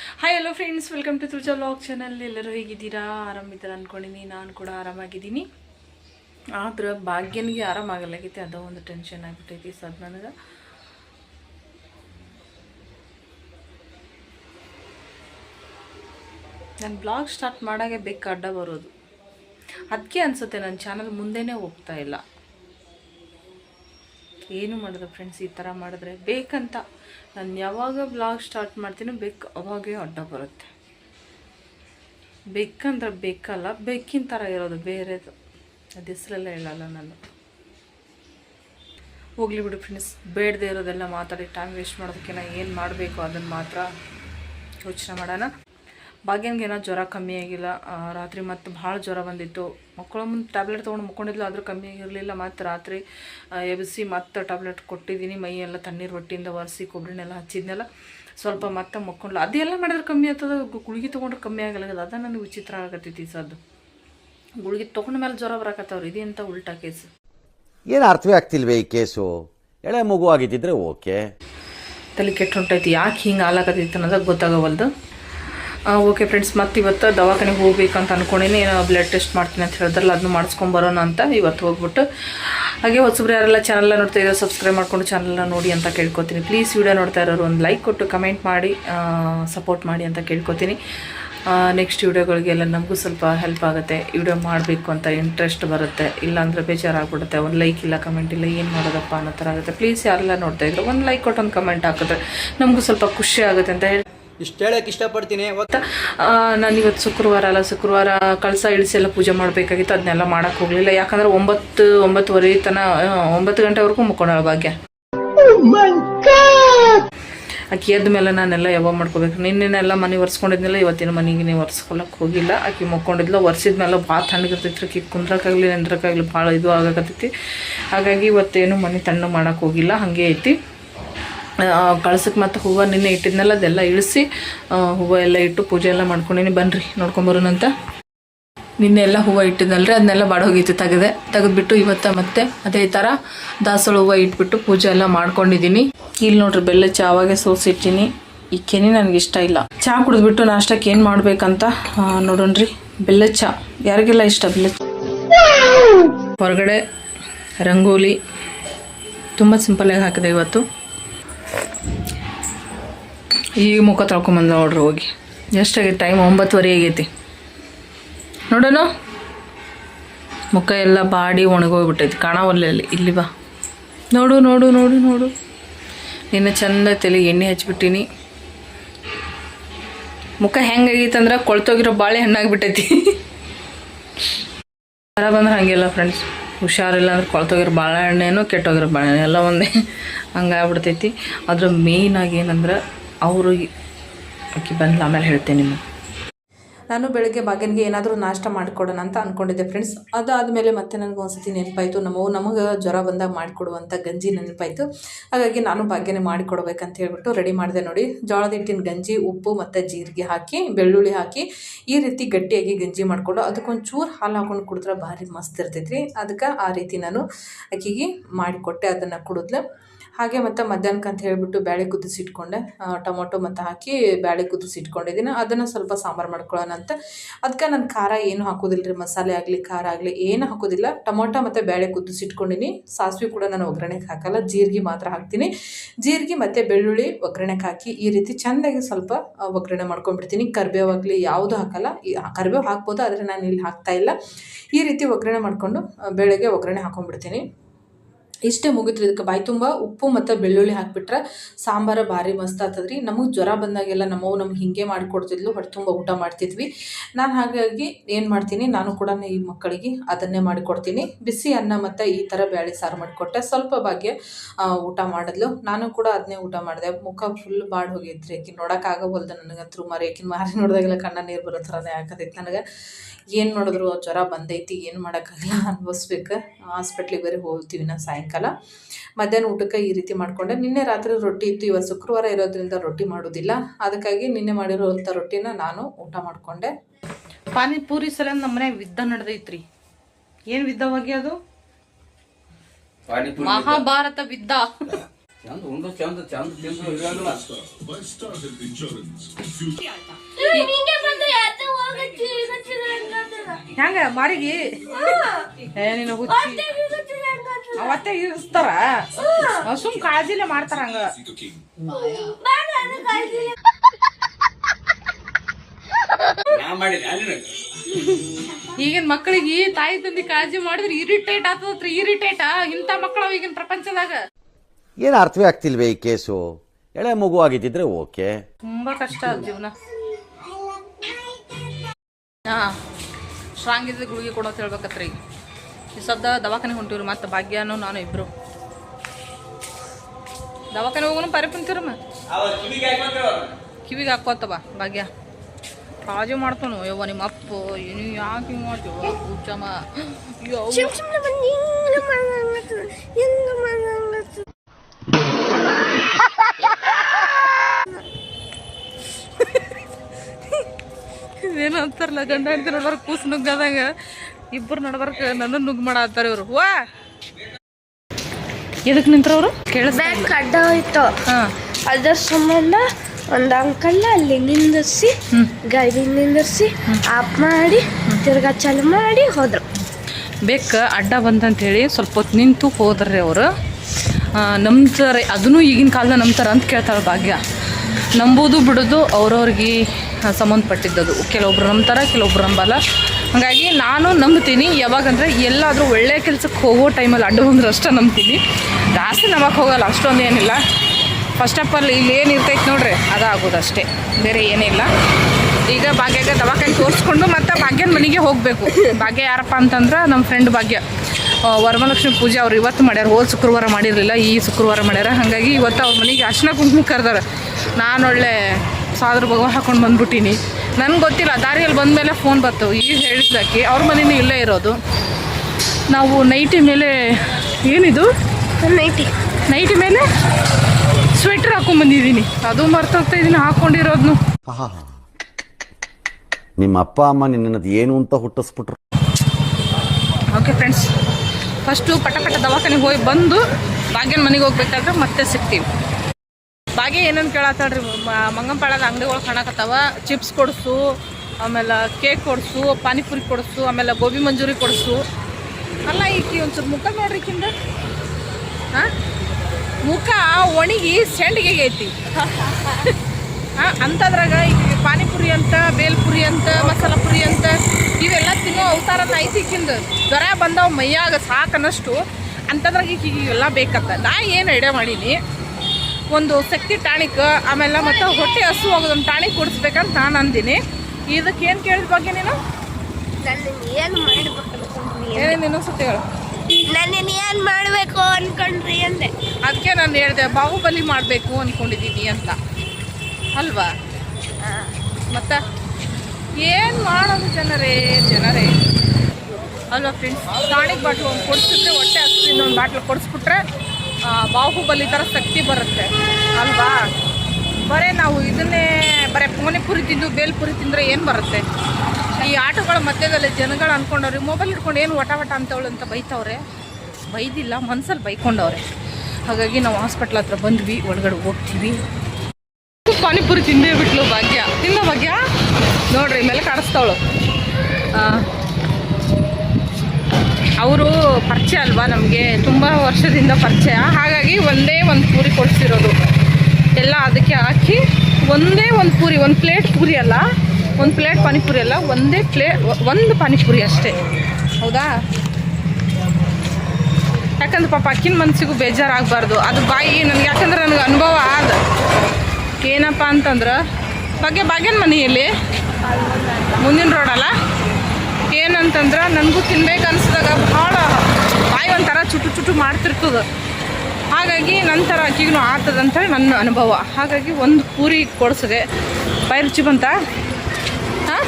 Hi hello friends welcome to ತುಜಾ log channel ಎಲ್ಲರೂ ಹೇಗಿದ್ದೀರಾ? ಆರಾಮಿದ್ದೀರಾ ಅಂದ್ಕೊಂಡಿನಿ ನಾನು ಕೂಡ ಆರಾಮಾಗಿದ್ದೀನಿ. ಆದ್ರೆ ಭಾಗ್ಯನಿಗೆ ಆರಾಮಾಗಲಾಗೈತೆ ಅದೋ ಒಂದು ಟೆನ್ಷನ್ ಆಗಿಬಿಟ್ಟೈತಿ ಸದ್ ನನಗೆ. ನಾನು ಬ್ಲಾಗ್ ಸ್ಟಾರ್ಟ್ ಮಾಡಾಗೆ ಬೇಕು? ಅಡ್ಡ ಬರೋದು. ಅದಕ್ಕೆ ಅನಿಸುತ್ತೆ ನನ್ನ ಚಾನಲ್ ಮುಂದೆನೇ ಹೋಗ್ತಾ ಇಲ್ಲ. ಏನು ಮಾಡಿದ್ರೆ ಫ್ರೆಂಡ್ಸ್ ಈ ಥರ ಮಾಡಿದ್ರೆ ಬೇಕಂತ. ನಾನು ಯಾವಾಗ ಬ್ಲಾಗ್ ಸ್ಟಾರ್ಟ್ ಮಾಡ್ತೀನೋ ಬೇಕು, ಅವಾಗೇ ಅಡ್ಡ ಬರುತ್ತೆ. ಬೇಕಂದ್ರೆ ಬೇಕಲ್ಲ ಬೆಕ್ಕಿನ ಥರ ಇರೋದು, ಬೇರೆದು. ಅದು ಹೆಸ್ರೆಲ್ಲ ಹೇಳಲ್ಲ ನಾನು. ಹೋಗ್ಲಿ ಬಿಡು ಫ್ರೆಂಡ್ಸ್ ಬೇಡದೆ ಇರೋದೆಲ್ಲ ಮಾತಾಡಿ ಟೈಮ್ ವೇಸ್ಟ್ ಮಾಡೋದಕ್ಕಿಂತ ಏನು ಮಾಡಬೇಕು ಅದನ್ನು ಮಾತ್ರ ಯೋಚನೆ ಮಾಡೋಣ. ಭಾಗ್ಯನ್ಗೆ ಏನೋ ಜ್ವರ ಕಮ್ಮಿ ಆಗಿಲ್ಲ ರಾತ್ರಿ ಮತ್ತು ಭಾಳ ಜ್ವರ ಬಂದಿತ್ತು. ಮಕ್ಕಳು ಮುಂದೆ ಟ್ಯಾಬ್ಲೆಟ್ ತೊಗೊಂಡು ಮುಕ್ಕೊಂಡಿದ್ಲು ಆದರೂ ಕಮ್ಮಿ ಆಗಿರಲಿಲ್ಲ. ಮತ್ತು ರಾತ್ರಿ ಎಬಿಸಿ ಎಬ್ಬಿಸಿ ಮತ್ತೆ ಟ್ಯಾಬ್ಲೆಟ್ ಕೊಟ್ಟಿದ್ದೀನಿ. ಮೈ ಎಲ್ಲ ತಣ್ಣೀರು ಹೊಟ್ಟಿಯಿಂದ ಒರೆಸಿ ಕೊಬ್ಬರಿನೆಲ್ಲ ಹಚ್ಚಿದ್ನೆಲ್ಲ ಸ್ವಲ್ಪ ಮತ್ತೆ ಮಕ್ಕೊಂಡ್ಲು. ಅದೆಲ್ಲ ಮಾಡಿದ್ರೆ ಕಮ್ಮಿ ಆಗ್ತದೆ? ಗುಳಿಗೆ ತೊಗೊಂಡ್ರೆ ಕಮ್ಮಿ ಆಗಲ್ಲ ಅದ ನನಗೆ ವಿಚಿತ್ರ ಆಗತ್ತೈತಿ ಅದು ಗುಳಿಗೆ ತೊಗೊಂಡ ಮೇಲೆ ಜ್ವರ ಬರಾಕತ್ತವ್ರು. ಇದೇಂತ ಉಲ್ಟಾ ಕೇಸು. ಏನು ಅರ್ಥವೇ ಆಗ್ತಿಲ್ವೇ ಈ ಕೇಸು? ಎಳೆ ಮಗು ಆಗಿದ್ದಿದ್ರೆ ಓಕೆ. ತಲೆ ಕೆಟ್ಟ ಹೊಂಟೈತಿ. ಯಾಕೆ ಹಿಂಗೆ ಆಲಾಕತ್ತೈತಿ ಅನ್ನೋದಾಗ ಗೊತ್ತಾಗವಲ್ದು. ಓಕೆ ಫ್ರೆಂಡ್ಸ್ ಮತ್ತೆ ಇವತ್ತು ದವಾಖಾನೆಗೆ ಹೋಗ್ಬೇಕಂತ ಅನ್ಕೊಂಡಿನಿ. ಬ್ಲಡ್ ಟೆಸ್ಟ್ ಮಾಡ್ತೀನಿ ಅಂತ ಹೇಳಿದ್ರಲ್ಲ ಅದನ್ನು ಮಾಡಿಸ್ಕೊಂಡ್ ಬರೋಣ ಅಂತ ಇವತ್ತು ಹೋಗ್ಬಿಟ್ಟು. ಹಾಗೆ ಹೊಸಬ್ರು ಯಾರೆಲ್ಲ ಚಾನಲ್ನ ನೋಡ್ತಾ ಇದ್ದಾರೆ ಸಬ್ಸ್ಕ್ರೈಬ್ ಮಾಡ್ಕೊಂಡು ಚಾನಲ್ನ ನೋಡಿ ಅಂತ ಕೇಳ್ಕೊತೀನಿ. ಪ್ಲೀಸ್ ವಿಡಿಯೋ ನೋಡ್ತಾ ಇರೋರು ಒಂದು ಲೈಕ್ ಕೊಟ್ಟು ಕಮೆಂಟ್ ಮಾಡಿ ಸಪೋರ್ಟ್ ಮಾಡಿ ಅಂತ ಕೇಳ್ಕೊತೀನಿ. ನೆಕ್ಸ್ಟ್ ವಿಡಿಯೋಗಳಿಗೆಲ್ಲ ನಮಗೂ ಸ್ವಲ್ಪ ಹೆಲ್ಪ್ ಆಗುತ್ತೆ. ವಿಡಿಯೋ ಮಾಡಬೇಕು ಅಂತ ಇಂಟ್ರೆಸ್ಟ್ ಬರುತ್ತೆ. ಇಲ್ಲಾಂದರೆ ಬೇಜಾರಾಗ್ಬಿಡುತ್ತೆ. ಒಂದು ಲೈಕ್ ಇಲ್ಲ ಕಮೆಂಟ್ ಇಲ್ಲ, ಏನು ಮಾಡೋದಪ್ಪ ಅನ್ನೋ ಥರ ಆಗುತ್ತೆ. ಪ್ಲೀಸ್ ಯಾರೆಲ್ಲ ನೋಡ್ತಾ ಇದ್ರು, ಒಂದು ಲೈಕ್ ಕೊಟ್ಟು ಒಂದು ಕಮೆಂಟ್ ಹಾಕಿದ್ರೆ ನಮಗೂ ಸ್ವಲ್ಪ ಖುಷಿ ಆಗುತ್ತೆ ಅಂತ ಹೇಳಿ ಇಷ್ಟು ಹೇಳಕ್ಕೆ ಇಷ್ಟಪಡ್ತೀನಿ. ನಾನು ಇವತ್ತು ಶುಕ್ರವಾರ ಅಲ್ಲ, ಶುಕ್ರವಾರ ಕಳಸ ಇಳಿಸಿ ಎಲ್ಲ ಪೂಜೆ ಮಾಡಬೇಕಾಗಿತ್ತು ಅದನ್ನೆಲ್ಲ ಮಾಡೋಕ್ಕೆ ಹೋಗಲಿಲ್ಲ. ಯಾಕಂದ್ರೆ ಒಂಬತ್ತು, ಒಂಬತ್ತುವರೆ ತನ ಒಂಬತ್ತು ಗಂಟೆವರೆಗೂ ಮುಕ್ಕೊಂಡಾಳ ಭಾಗ್ಯ. ಆಕೆ ಎದ್ದ ಮೇಲೆ ನಾನೆಲ್ಲ ಯಾವಾಗ ಮಾಡ್ಕೋಬೇಕು? ನಿನ್ನೆಲ್ಲ ಮನೆ ಒರ್ಸ್ಕೊಂಡಿದ್ನಲ್ಲ, ಇವತ್ತಿನ ಮನೆಗೆ ನೀವು ಒರೆಸ್ಕೊಳಕ್ಕೆ ಹೋಗಿಲ್ಲ. ಆಕೆ ಮಕ್ಕೊಂಡಿದ್ಲ ಒರೆಸಿದ ಮೇಲೆ ಭಾಳ ತಣ್ಣಗಿರ್ತೈತಿ ಆಕೆ. ಕುಂದ್ರಕ್ಕಾಗಲಿ, ನೆಂದ್ರಕ್ಕಾಗಲಿ ಭಾಳ ಇದು ಆಗಕತ್ತೈತಿ. ಹಾಗಾಗಿ ಇವತ್ತೇನು ಮನೆ ತಣ್ಣಗೆ ಮಾಡೋಕೆ ಹೋಗಿಲ್ಲ, ಹಾಗೆ ಐತಿ. ಕಳ್ಸಕ್ಕೆ ಮತ್ತು ಹೂವು ನಿನ್ನೆ ಇಟ್ಟಿದ್ನಲ್ಲ, ಅದೆಲ್ಲ ಇಳಿಸಿ ಹೂವು ಎಲ್ಲ ಇಟ್ಟು ಪೂಜೆ ಎಲ್ಲ ಮಾಡ್ಕೊಂಡಿನಿ. ಬನ್ನಿರಿ ನೋಡ್ಕೊಂಬರೋಣಂತ ನಿನ್ನೆ ಎಲ್ಲ ಹೂವು ರೀ ಅದನ್ನೆಲ್ಲ ಬಾಡೋಗಿತ್ತು ತೆಗೆದೆ. ತೆಗೆದ್ಬಿಟ್ಟು ಇವತ್ತ ಮತ್ತೆ ಅದೇ ಥರ ದಾಸವಾಳ ಹೂವು ಇಟ್ಬಿಟ್ಟು ಪೂಜೆ ಎಲ್ಲ ಮಾಡ್ಕೊಂಡಿದ್ದೀನಿ ಇಲ್ಲಿ ನೋಡ್ರಿ, ಬೆಲ್ಲ ಚಾವಾಗೆ ಸೋಸಿಟ್ಟಿನಿ ಈ ಕೆನೆ ನನಗೆ ಇಷ್ಟ ಇಲ್ಲ. ಚಹಾ ಕುಡಿದ್ಬಿಟ್ಟು ನಾಷ್ಟಕ್ಕೆ ಏನು ಮಾಡಬೇಕಂತ ನೋಡೋಣ ನೋಡೋಣ್ರಿ. ಬೆಲ್ಲ ಚಾ. ಯಾರಿಗೆಲ್ಲ ಇಷ್ಟ ಬೆಲ್ಲ ಹೊರಗಡೆ, ರಂಗೋಲಿ. ತುಂಬ ಸಿಂಪಲ್ಲಾಗಿ ಹಾಕಿದೆ ಇವತ್ತು. ಈಗ ಮುಖ ತೊಳ್ಕೊಂಬಂದ ನೋಡ್ರಿ ಹೋಗಿ. ಎಷ್ಟಾಗೈತೆ ಟೈಮ್ ಒಂಬತ್ತುವರೆ ಆಗೈತಿ. ನೋಡೋಣ. ಮುಖ ಎಲ್ಲ ಬಾಡಿ ಒಣಗೋಗ್ಬಿಟ್ಟೈತಿ. ಕಾಣವಲ್ಲ ಇಲ್ಲಿ ಬಾ. ನೋಡು ನೋಡು ನೋಡು ನೋಡು. ನಿನ್ನ ಚಂದ ತಲೆಗೆ ಎಣ್ಣೆ ಹಚ್ಬಿಟ್ಟಿನಿ. ಮುಖ ಹೆಂಗಾಗೈತಂದ್ರೆ ಕೊಳ್ತೋಗಿರೋ ಬಾಳೆ ಹಣ್ಣಾಗ್ಬಿಟ್ಟೈತಿ. ಜ್ವರ ಬಂದ್ರೆ ಹಂಗಿಲ್ಲ ಫ್ರೆಂಡ್ಸ್ ಹುಷಾರಿಲ್ಲ ಅಂದ್ರೆ ಕೊಳ್ತೋಗಿರೋ ಬಾಳೆಹಣ್ಣೇನು ಕೆಟ್ಟೋಗಿರೋ ಬಾಳೆಹಣ್ಣು ಎಲ್ಲ ಒಂದೇ. ಹಂಗಾಗ್ಬಿಡ್ತೈತಿ. ಅದ್ರ ಮೇಯ್ನಾಗಿ ಏನಂದ್ರೆ ಅವರು ಆಕೆ ಬಂದ್ಲ ಆಮೇಲೆ ಹೇಳ್ತೇನೆ ನಿಮಗೆ ನಾನು ಬೆಳಗ್ಗೆ ಬಾಗಿನಿಗೆ ಏನಾದರೂ ನಾಷ್ಟ ಮಾಡಿಕೊಡೋಣ ಅಂತ ಅಂದ್ಕೊಂಡಿದ್ದೆ ಫ್ರೆಂಡ್ಸ್ ಅದಾದಮೇಲೆ ಮತ್ತೆ ನನಗೆ ಒಂದ್ಸತಿ ನೆನಪಾಯಿತು ನಮ್ಮವು ನಮಗೆ ಜ್ವರ ಬಂದಾಗ ಮಾಡಿಕೊಡುವಂಥ ಗಂಜಿ ನೆನಪಾಯಿತು. ಹಾಗಾಗಿ ನಾನು ಭಾಗ್ಯನೇ ಮಾಡಿಕೊಡ್ಬೇಕಂತ ಹೇಳ್ಬಿಟ್ಟು ರೆಡಿ ಮಾಡಿದೆ ನೋಡಿ. ಜೋಳದ ಹಿಟ್ಟಿನ ಗಂಜಿ, ಉಪ್ಪು ಮತ್ತು ಜೀರಿಗೆ ಹಾಕಿ, ಬೆಳ್ಳುಳ್ಳಿ ಹಾಕಿ, ಈ ರೀತಿ ಗಟ್ಟಿಯಾಗಿ ಗಂಜಿ ಮಾಡಿಕೊಂಡು ಅದಕ್ಕೊಂದು ಚೂರು ಹಾಲು ಹಾಕೊಂಡು ಕುಡಿದ್ರೆ ಭಾರಿ ಮಸ್ತ್ ಇರ್ತೈತ್ರಿ. ಅದಕ್ಕೆ ಆ ರೀತಿ ನಾನು ಅಕ್ಕಿಗೆ ಮಾಡಿಕೊಟ್ಟೆ, ಅದನ್ನು ಕುಡಿದ್ಲೆ. ಹಾಗೆ ಮತ್ತು ಮಧ್ಯಾಹ್ನಕ್ಕೆ ಅಂತ ಹೇಳಿಬಿಟ್ಟು ಬ್ಯಾಳೆ ಕುದಿಸಿಟ್ಕೊಂಡೆ ಇಟ್ಕೊಂಡೆ. ಟೊಮೊಟೊ ಮತ್ತು ಹಾಕಿ ಬೇಳೆ ಕುದಿಸಿಟ್ಕೊಂಡಿದ್ದೀನಿ ಅದನ್ನು ಸ್ವಲ್ಪ ಸಾಂಬಾರು ಮಾಡ್ಕೊಳ್ಳೋಣ ಅಂತ. ಅದಕ್ಕೆ ನಾನು ಖಾರ ಏನು ಹಾಕೋದಿಲ್ಲ ರೀ ಮಸಾಲೆ ಆಗಲಿ, ಖಾರ ಆಗಲಿ ಏನು ಹಾಕೋದಿಲ್ಲ. ಟೊಮೊಟೊ ಮತ್ತು ಬೇಳೆ ಕುದಿಸಿಟ್ಕೊಂಡಿನಿ ಸಾಸಿವೆ ಕೂಡ ನಾನು ಒಗ್ಗರಣೆಗೆ ಹಾಕಲ್ಲ. ಜೀರಿಗೆ ಮಾತ್ರ ಹಾಕ್ತೀನಿ. ಜೀರಿಗೆ ಮತ್ತು ಬೆಳ್ಳುಳ್ಳಿ ಒಗ್ಗರಣೆಗೆ ಹಾಕಿ ಈ ರೀತಿ ಚೆಂದಾಗಿ ಸ್ವಲ್ಪ ಒಗ್ಗರಣೆ ಮಾಡ್ಕೊಂಡ್ಬಿಡ್ತೀನಿ. ಕರಿಬೇವು ಆಗಲಿ ಯಾವುದು ಹಾಕಲ್ಲ. ಕರಿಬೇವು ಹಾಕ್ಬೋದು? ಆದರೆ ನಾನು ಇಲ್ಲಿ ಹಾಕ್ತಾ ಇಲ್ಲ. ಈ ರೀತಿ ಒಗ್ಗರಣೆ ಮಾಡಿಕೊಂಡು ಬೆಳಗ್ಗೆ ಒಗ್ಗರಣೆ ಹಾಕೊಂಡ್ಬಿಡ್ತೀನಿ. ಇಷ್ಟೇ ಮುಗಿತ್ರಿ, ಇದಕ್ಕೆ ಬಾಯಿ ತುಂಬ ಉಪ್ಪು ಮತ್ತು ಬೆಳ್ಳುಳ್ಳಿ ಹಾಕಿಬಿಟ್ರೆ ಸಾಂಬಾರು ಭಾರಿ ಮಸ್ತ್ ಆಗ್ತದ್ರಿ. ನಮಗೆ ಜ್ವರ ಬಂದಾಗೆಲ್ಲ ನಮ್ಮವು ನಮ್ಗೆ ಹಿಂಗೆ ಮಾಡಿಕೊಡ್ತಿದ್ಲು, ಹೊಟ್ಟೆ ತುಂಬ ಊಟ ಮಾಡ್ತಿದ್ವಿ. ನಾನು ಹಾಗಾಗಿ ಏನು ಮಾಡ್ತೀನಿ, ನಾನು ಕೂಡ ಈ ಮಕ್ಕಳಿಗೆ ಅದನ್ನೇ ಮಾಡಿಕೊಡ್ತೀನಿ. ಬಿಸಿ ಅನ್ನ ಮತ್ತು ಈ ಥರ ಬ್ಯಾಳಿ ಸಾರು ಮಾಡಿಕೊಟ್ಟೆ ಸ್ವಲ್ಪ ಭಾಗ್ಯ ಊಟ ಮಾಡಿದ್ಲು. ನಾನು ಕೂಡ ಅದನ್ನೇ ಊಟ ಮಾಡಿದೆ. ಮುಖ ಫುಲ್ ಬಾಡ್ ಹೋಗಿದ್ರಿ ಆಕೆ ನೋಡೋಕ್ಕಾಗವಲ್ದು ನನಗಂತೂ ಮಾರಿ. ಆಕಿನ ಮಾರಿ ನೋಡಿದಾಗೆಲ್ಲ ಕಣ್ಣ ನೀರು ಬರೋ ಥರನೇ ಹಾಕೋದಿತ್ತು ನನಗೆ. ಏನು ನೋಡಿದ್ರು, ಜ್ವರ ಬಂದೈತಿ, ಏನು ಮಾಡೋಕ್ಕಾಗಲ್ಲ ಅನ್ಭವಿಸ್ಬೇಕು ಹಾಸ್ಪಿಟ್ಲಿಗೆ ಬರೀ ಹೋಗ್ತೀವಿ ನಾವು ಸಾಯಂಕಾಲ. ಮಧ್ಯಾಹ್ನ ಊಟಕ್ಕೆ ಈ ರೀತಿ ಮಾಡಿಕೊಂಡೆ. ನಿನ್ನೆ ರಾತ್ರಿ ರೊಟ್ಟಿ ಇತ್ತು. ಇವತ್ತು ಶುಕ್ರವಾರ ಇರೋದ್ರಿಂದ ರೊಟ್ಟಿ ಮಾಡೋದಿಲ್ಲ. ಅದಕ್ಕಾಗಿ ನಿನ್ನೆ ಮಾಡಿರೋವಂಥ ರೊಟ್ಟಿನ ನಾನು ಊಟ ಮಾಡಿಕೊಂಡೆ. ಪಾನಿಪೂರಿ ಸಲ ನಮ್ಮ ಮನ್ಯಾಗ ವಿದ್ದ ನಡೆದೈತ್ರಿ. ಏನು ವಿದ್ದವಾಗಿ ಅದು? ಮಹಾಭಾರತ ಇರೋದಿಲ್ಲ ಹೆಂಗ ಮಾರಿಗೆ ಏನೇನು ನೀನು ಹುಚ್ಚಿ. ಅವತ್ತೇ ಇರಿಸ್ತಾರ ಸುಮ್ ಕಾಳಜಿಲೆ ಮಾಡ್ತಾರ ಹಂಗ. ಈಗಿನ ಮಕ್ಕಳಿಗೆ ತಾಯಿ ತಂದೆ ಕಾಳಜಿ ಮಾಡಿದ್ರೆ ಇರಿಟೇಟ್ ಆಗ್ತದ್ರಿ ಇರಿಟೇಟ ಇಂಥ ಮಕ್ಕಳು ಈಗಿನ ಪ್ರಪಂಚದಾಗ. ಏನು ಅರ್ಥವೇ ಆಗ್ತಿಲ್ವೇ ಈ ಕೇಸು? ಎಳೆ ಮಗು ಆಗಿದ್ದಿದ್ರೆ ಓಕೆ. ತುಂಬಾ ಕಷ್ಟ ಜೀವನ. ಹಾ. ಸ್ಟ್ರಾಂಗ್ ಇದ್ರೆ ಗುಳಿಗೆ ಕೊಡೋತ್ ಹೇಳ್ಬೇಕತ್ರಿ. ಈ ಸದ್ದ ದವಾಖಾನೆ ಹೊಂಟಿವ್ರಿ ಮತ್ತೆ ಭಾಗ್ಯನು ನಾನು ಇಬ್ರು. ದವಾಖಾನೆ ಹೋಗೋನು ಪರಿ ಕುಂತೀರಮ್ಮ ಕಿವಿಗೆ ಹಾಕೋತವ ಭಾಗ್ಯ. ಕಾಳಜಿ ಮಾಡ್ತಾನು ಯವ್ವ ನಿಮ್ಮ ಅಪ್ಪ ಏನು ಯಾಕೆ ಹಿಂಗೆ ಮಾಡ್ತೀವ ಅಂತಾರಲ್ಲ ಗಂಡ ಕೂಸ್ ಕೂಸು ನುಗ್ಗದಂಗ. ಇಬ್ಬರು ನಡ್ಬರ್ಕ ನನ್ನ ನುಗ್ ಮಾಡತ್ತಾರ ಇವ್ರು. ವಾ! ಎದಕ್ ನಿಂತ್ರವ್ರು. ಬ್ಯಾಗ್ ಅಡ್ಡ ಹೋಯ್ತು. ಹಾ. ಅದರ ಸಂಬಂಧ ಒಂದು ಅಂಕಲ್ ಅಲ್ಲಿ ನಿಂದಿರ್ಸಿ ಗಾಡಿ ನಿಂದಿರ್ಸಿ ಆಫ್ ಮಾಡಿ ತಿರ್ಗಾ ಚಾಲು ಮಾಡಿ ಹೋದ್ರು. ಬೇಕ ಅಡ್ಡ ಬಂದಂತ ಹೇಳಿ ಸ್ವಲ್ಪ ಹೊತ್ತು ನಿಂತು ಹೋದ್ರಿ ಅವರು. ನಂಬ್ತಾರೆ. ಅದನ್ನು ಈಗಿನ ಕಾಲದ ನಂಬ್ತಾರೆ ಅಂತ ಕೇಳ್ತಾಳೆ ಭಾಗ್ಯ. ನಂಬೋದು ಬಿಡೋದು ಅವ್ರವ್ರಿಗೆ ಸಂಬಂಧಪಟ್ಟಿದ್ದದು. ಕೆಲವೊಬ್ರು ನಂಬ್ತಾರೆ ಕೆಲವೊಬ್ರು ನಂಬಲ್ಲ. ಹಾಗಾಗಿ ನಾನು ನಂಬ್ತೀನಿ. ಯಾವಾಗಂದ್ರೆ ಎಲ್ಲಾದರೂ ಒಳ್ಳೆ ಕೆಲಸಕ್ಕೆ ಹೋಗೋ ಟೈಮಲ್ಲಿ ಅಡ್ಡ ಬಂದ್ರೆ ಅಷ್ಟೇ ನಂಬ್ತೀನಿ. ಜಾಸ್ತಿ ನಂಬಕ್ಕೆ ಹೋಗಲ್ಲ, ಅಷ್ಟೊಂದು ಏನಿಲ್ಲ. ಫಸ್ಟ್ ಆಫ್ ಆಲ್ ಇಲ್ಲಿ ಏನು ಇರ್ತೈತೆ ನೋಡ್ರಿ ಅದಾಗೋದು ಅಷ್ಟೇ. ಬೇರೆ ಏನಿಲ್ಲ. ಈಗ ಭಾಗ್ಯಾಗ ದವಾಖಾನೆ ತೋರಿಸ್ಕೊಂಡು ಮತ್ತೆ ಭಾಗ್ಯನ ಮನೆಗೆ ಹೋಗಬೇಕು. ಭಾಗ್ಯ ಯಾರಪ್ಪ ಅಂತಂದ್ರೆ ನಮ್ಮ ಫ್ರೆಂಡ್ ಭಾಗ್ಯ. ವರಮಲಕ್ಷ್ಮಿ ಪೂಜೆ ಅವ್ರು ಇವತ್ತು ಮಾಡ್ಯಾರ. ಹೋದ ಶುಕ್ರವಾರ ಮಾಡಿರಲಿಲ್ಲ, ಈ ಶುಕ್ರವಾರ ಮಾಡ್ಯಾರ. ಹಾಗಾಗಿ ಇವತ್ತು ಅವ್ರ ಮನೆಗೆ ಅರ್ಶನ ಕುಂಕುಮ ಕರೆದಾರ. ನಾನು ಒಳ್ಳೆ ಸಾದ್ರ ಭಗವ ಹಾಕೊಂಡು ಬಂದ್ಬಿಟ್ಟಿನಿ. ನನಗೆ ಗೊತ್ತಿಲ್ಲ ದಾರಿಯಲ್ಲಿ ಬಂದ ಮೇಲೆ ಫೋನ್ ಬಂತು. ಈಗ ಹೇಳಿದ್ದಕ್ಕೆ ಅವ್ರ ಮನೇನೂ ಇಲ್ಲೇ ಇರೋದು. ನಾವು ನೈಟಿ ಮೇಲೆ ಏನಿದು? ನೈಟಿ ನೈಟಿ ಮೇಲೆ ಸ್ವೆಟ್ರ್ ಹಾಕೊಂಡ್ಬಂದಿದ್ದೀನಿ ಅದು ಮರ್ತೋಗ್ತಾ ಇದ್ದೀನಿ ಹಾಕ್ಕೊಂಡಿರೋದ್ನು ನಿಮ್ಮ ಅಪ್ಪ ಅಮ್ಮ ನಿನ್ನದು ಏನು ಅಂತ ಹುಟ್ಟಿಸ್ಬಿಟ್ರು. ಓಕೆ ಫ್ರೆಂಡ್ಸ್ ಫಸ್ಟು ಪಟ ಪಟ ದವಾಖಾನೆಗೆ ಹೋಗಿ ಬಂದು ಭಾಗ್ಯನ ಮನೆಗೆ ಹೋಗ್ಬೇಕಾದ್ರೆ ಮತ್ತೆ ಸಿಗ್ತೀವಿ ಭಾಗ್ಯ ಏನೇನು ಕೇಳತ್ತಾಳ್ರಿ? ಮಂಗಂಪಾಳದ ಅಂಗಡಿಗಳು ಕಾಣಕತ್ತಾವ. ಚಿಪ್ಸ್ ಕೊಡಿಸು, ಆಮೇಲೆ ಕೇಕ್ ಕೊಡಿಸು, ಪಾನಿಪುರಿ ಕೊಡಿಸು, ಆಮೇಲೆ ಗೋಬಿ ಮಂಜೂರಿ ಕೊಡಿಸು. ಅಲ್ಲ ಈಕಿ ಒಂಚೂರು ಮುಖ ನೋಡ್ರಿ ಕಿಂದ ಹಾಂ? ಮುಖ ಒಣಗಿ ಸೆಂಡಿಗೆ ಐತಿ. ಹಾಂ ಅಂಥದ್ರಾಗ ಈಗ ಪಾನಿಪುರಿ ಅಂತ, ಬೇಲ್ಪುರಿ ಅಂತ, ಮಸಾಲ ಪುರಿ ಅಂತ, ಇವೆಲ್ಲ ತಿನ್ನೋ ಅವತಾರನ ಐತಿ ಕಿಂದ ಜ್ವರ ಬಂದವು ಮೈಯಾಗ ಸಾಕನ್ನಷ್ಟು ಅಂಥದ್ರಾಗ ಈಗ ಇವೆಲ್ಲ ಬೇಕಂತ ನಾ ಏನು ಐಡಿಯಾ ಮಾಡೀನಿ? ಒಂದು ಶಕ್ತಿ ಟಾಣಿಕ್ ಆಮೇಲೆ ಮತ್ತು ಹೊಟ್ಟೆ ಹಸು ಹೋಗೋದೊಂದು ಟಾಣಿಕ್ ಕೊಡಿಸ್ಬೇಕಂತ ನಾನು ಅಂದಿನಿ. ಇದಕ್ಕೆ ಏನು ಕೇಳಿದ ಬಗ್ಗೆ ನೀನು? ಏನು ಮಾಡ್ಬೇಕು ಹೇಳು ನನ್ನ ಏನು ಮಾಡಬೇಕು ಅನ್ಕೊಂಡ್ರಿ ಅಂದೆ. ಅದಕ್ಕೆ ನಾನು ಹೇಳಿದೆ ಬಾಹುಬಲಿ ಮಾಡಬೇಕು ಅಂದ್ಕೊಂಡಿದ್ದೀನಿ ಅಂತ. ಅಲ್ವಾ? ಮತ್ತೆ ಏನು ಮಾಡೋದು ಜನರೇ ಜನರೇ? ಅಲ್ವಾ ಫ್ರೆಂಡ್ಸ್ ಟಾಣಿಕ್ ಬಾಟ್ಲು ಒಂದು ಕೊಡಿಸಿದ್ರೆ ಹೊಟ್ಟೆ ಹಸಿರಿಂದ ಒಂದು ಬಾಟ್ಲು ಕೊಡಿಸ್ಬಿಟ್ರೆ ಬಾಹುಬಲಿ ಥರ ಶಕ್ತಿ ಬರುತ್ತೆ. ಅಲ್ವಾ? ಬರೀ ನಾವು ಇದನ್ನೇ ಬರೀ ಪಾನಿಪುರಿ ತಿಂದು ಬೇಲ್ಪುರಿ ತಿಂದರೆ ಏನು ಬರುತ್ತೆ? ಈ ಆಟೋಗಳ ಮಧ್ಯದಲ್ಲಿ ಜನಗಳು ಅಂದ್ಕೊಂಡವ್ರಿ ಮೊಬೈಲ್ ಹಿಡ್ಕೊಂಡು ಏನು ವಟ ವಟ ಅಂತವಳು ಅಂತ ಬೈತವ್ರೆ? ಬೈದಿಲ್ಲ, ಮನ್ಸಲ್ಲಿ ಬೈಕೊಂಡವ್ರೆ. ಹಾಗಾಗಿ ನಾವು ಹಾಸ್ಪಿಟ್ಲ್ ಹತ್ರ ಬಂದ್ವಿ, ಒಳಗಡೆ ಹೋಗ್ತೀವಿ. ಪಾನಿಪುರಿ ತಿಂದೇ ಬಿಟ್ಲು ಭಾಗ್ಯ. ತಿಂದ ಭಾಗ್ಯ? ನೋಡ್ರಿ ಮೇಲೆ ಕಾಣಿಸ್ತಾವಳು. ಅವರು ಪರಿಚಯ ಅಲ್ವಾ ನಮಗೆ? ತುಂಬ ವರ್ಷದಿಂದ ಪರಿಚಯ. ಹಾಗಾಗಿ ಒಂದೇ ಒಂದು ಪೂರಿ ಕೊಡಿಸಿರೋದು. ಎಲ್ಲ ಅದಕ್ಕೆ ಹಾಕಿ ಒಂದೇ ಒಂದು ಪೂರಿ, ಒಂದು ಪ್ಲೇಟ್ ಪೂರಿ ಅಲ್ಲ, ಒಂದು ಪ್ಲೇಟ್ ಪಾನಿಪುರಿ ಅಲ್ಲ, ಒಂದೇ ಪ್ಲೇ, ಒಂದು ಪಾನಿಪುರಿ ಅಷ್ಟೇ. ಹೌದಾ? ಯಾಕಂದ್ರೆ ಪಾಪ ಅಕ್ಕಿನ ಮನಸ್ಸಿಗೂ ಬೇಜಾರಾಗಬಾರ್ದು. ಅದು ಬಾಯಿ ನನಗೆ ಯಾಕಂದ್ರೆ ನನಗೆ ಅನುಭವ ಆದ. ಏನಪ್ಪ ಅಂತಂದ್ರೆ ಬಗ್ಗೆ ಬಾಗ್ಯನ ಮನೆಯಲ್ಲಿ? ಮುಂದಿನ ರೋಡಲ್ಲ ಏನಂತಂದ್ರೆ ನನಗೂ ತಿನ್ಬೇಕು ಅನ್ಸಿದಾಗ ಭಾಳ ಬಾಯಿ ಒಂಥರ ಚುಟು ಚುಟು ಮಾಡ್ತಿರ್ತದ. ಹಾಗಾಗಿ ನಂತರ ಆಕಿಗೂ ಆಗ್ತದೆ ಅಂತೇಳಿ ನನ್ನ ಅನುಭವ. ಹಾಗಾಗಿ ಒಂದು ಪೂರಿ ಕೊಡಿಸಿದೆ. ಬಾಯಿ ರುಚಿ ಬಂತ? ಹಾಂ?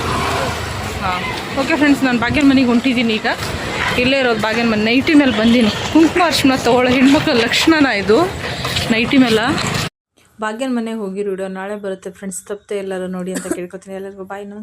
ಹಾಂ. ಓಕೆ ಫ್ರೆಂಡ್ಸ್ ನಾನು ಭಾಗ್ಯನ ಮನೆಗೆ ಹೊಂಟಿದ್ದೀನಿ ಈಗ. ಇಲ್ಲೇ ಇರೋದು ಭಾಗ್ಯನ ಮನೆ. ನೈಟಿ ಮೇಲೆ ಬಂದೀನಿ. ಕುಂಕುಮ ಅರ್ಶಿನ ತಗೊಳ್ಳೋ ಹೆಣ್ಮಕ್ಳ ಲಕ್ಷಣನ ಇದು. ನೈಟಿ ಮೇಲೆ. ಭಾಗ್ಯನ ಮನೆಗೆ ಹೋಗಿರೋ ನಾಳೆ ಬರುತ್ತೆ ಫ್ರೆಂಡ್ಸ್ ತಪ್ಪದೆ ಎಲ್ಲರೂ ನೋಡಿ ಅಂತ ಕೇಳ್ಕೊತೀನಿ. ಎಲ್ಲರಿಗೂ ಬಾಯ್, ನಮಸ್ಕಾರ.